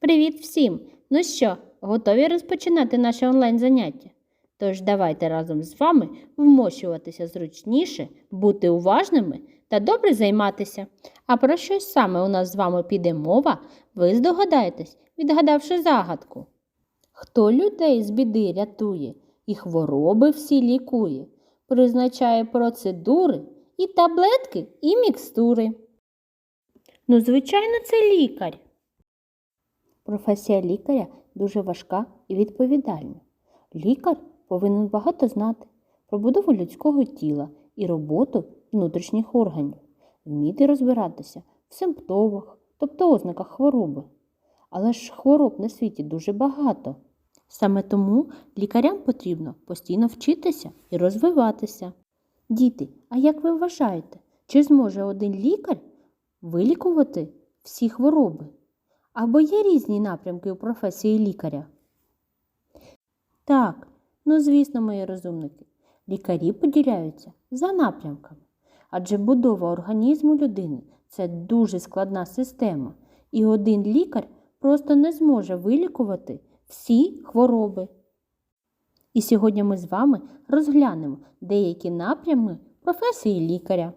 Привіт всім! Ну що, готові розпочинати наше онлайн-заняття? Тож давайте разом з вами вмощуватися зручніше, бути уважними та добре займатися. А про що саме у нас з вами піде мова, ви здогадаєтесь, відгадавши загадку. Хто людей з біди рятує і хвороби всі лікує, призначає процедури і таблетки, і мікстури. Ну, звичайно, це лікар. Професія лікаря дуже важка і відповідальна. Лікар повинен багато знати про будову людського тіла і роботу внутрішніх органів, вміти розбиратися в симптомах, тобто ознаках хвороби. Але ж хвороб на світі дуже багато. Саме тому лікарям потрібно постійно вчитися і розвиватися. Діти, а як ви вважаєте, чи зможе один лікар вилікувати всі хвороби? Або є різні напрямки у професії лікаря? Так, ну звісно, мої розумники, лікарі поділяються за напрямками, адже будова організму людини це дуже складна система, і один лікар просто не зможе вилікувати всі хвороби. І сьогодні ми з вами розглянемо деякі напрями професії лікаря.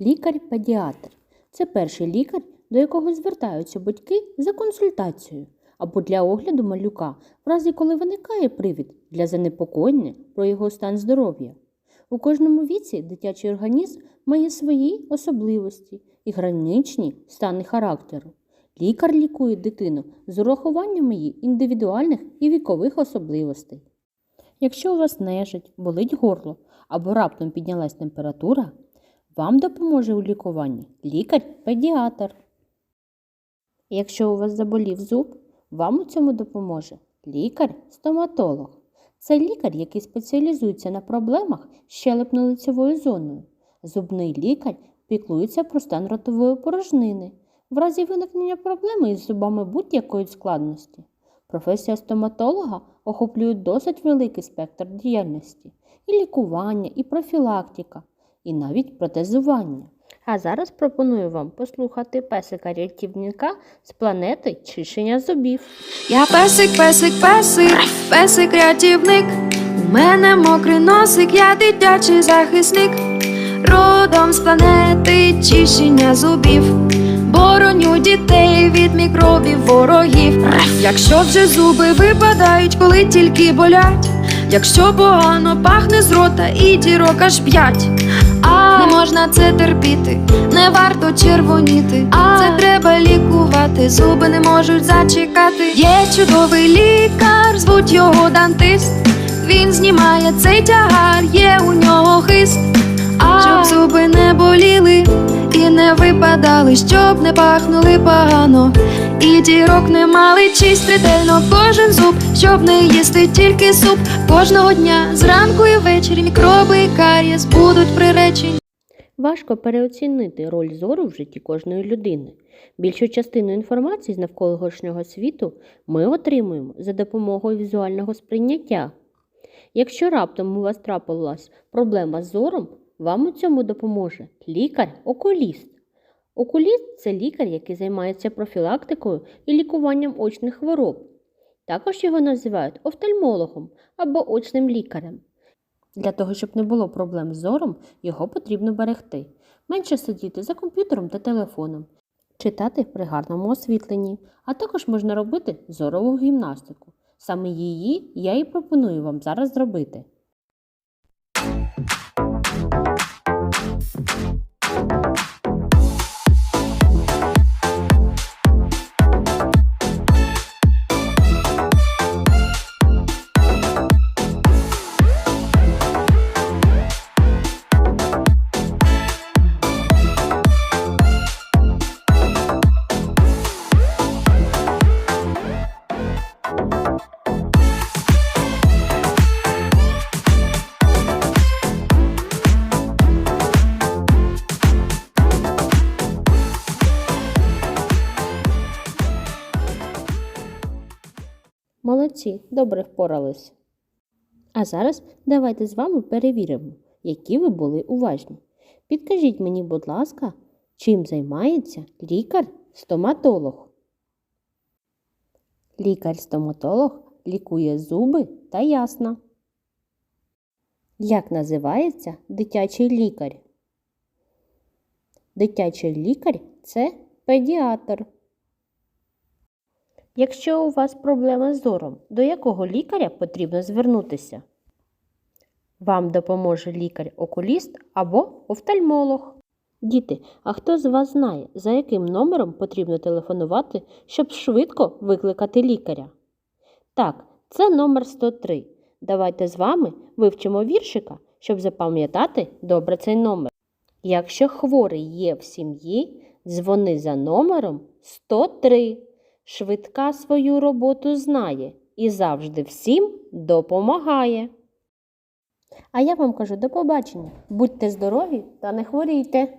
Лікар-педіатр це перший лікар, до якого звертаються батьки за консультацією або для огляду малюка, в разі коли виникає привід для занепокоєння про його стан здоров'я. У кожному віці дитячий організм має свої особливості і граничні стани характеру. Лікар лікує дитину з урахуванням її індивідуальних і вікових особливостей. Якщо у вас нежить, болить горло або раптом піднялась температура, вам допоможе у лікуванні лікар-педіатр. Якщо у вас заболів зуб, вам у цьому допоможе лікар-стоматолог. Це лікар, який спеціалізується на проблемах з щелепно-лицевою зоною. Зубний лікар піклується про стан ротової порожнини. В разі виникнення проблеми із зубами будь-якої складності. Професія стоматолога охоплює досить великий спектр діяльності і лікування, і профілактика, і навіть протезування. А зараз пропоную вам послухати песика рятівника з планети чищення зубів. Я песик, песик, песик, песик рятівник. У мене мокрий носик, я дитячий захисник. Родом з планети чищення зубів. Бороню дітей від мікробів ворогів. Якщо вже зуби випадають, коли тільки болять. Якщо погано пахне з рота і дірок аж п'ять. Не можна це терпіти, не варто червоніти. Це треба лікувати, зуби не можуть зачекати. Є чудовий лікар, звуть його дантист. Він знімає цей тягар, є у нього хист. А. Щоб зуби не боліли і не випадали, щоб не пахнули погано. І дірок не мали чисть ретельно кожен зуб, щоб не їсти тільки суп. Кожного дня зранку і ввечері мікроби і карієс будуть приречені. Важко переоцінити роль зору в житті кожної людини. Більшу частину інформації з навколишнього світу ми отримуємо за допомогою візуального сприйняття. Якщо раптом у вас трапилась проблема з зором, вам у цьому допоможе лікар-окуліст. Окуліст це лікар, який займається профілактикою і лікуванням очних хвороб. Також його називають офтальмологом або очним лікарем. Для того, щоб не було проблем з зором, його потрібно берегти. Менше сидіти за комп'ютером та телефоном, читати при гарному освітленні, а також можна робити зорову гімнастику. Саме її я і пропоную вам зараз зробити. Молодці, добре впорались. А зараз давайте з вами перевіримо, які ви були уважні. Підкажіть мені, будь ласка, чим займається лікар-стоматолог? Лікар-стоматолог лікує зуби та ясна. Як називається дитячий лікар? Дитячий лікар це педіатр. Якщо у вас проблеми з зором, до якого лікаря потрібно звернутися? Вам допоможе лікар-окуліст або офтальмолог. Діти, а хто з вас знає, за яким номером потрібно телефонувати, щоб швидко викликати лікаря? Так, це номер 103. Давайте з вами вивчимо віршика, щоб запам'ятати добре цей номер. Якщо хворий є в сім'ї, дзвони за номером 103. Швидка свою роботу знає і завжди всім допомагає. А я вам кажу до побачення. Будьте здорові та не хворійте.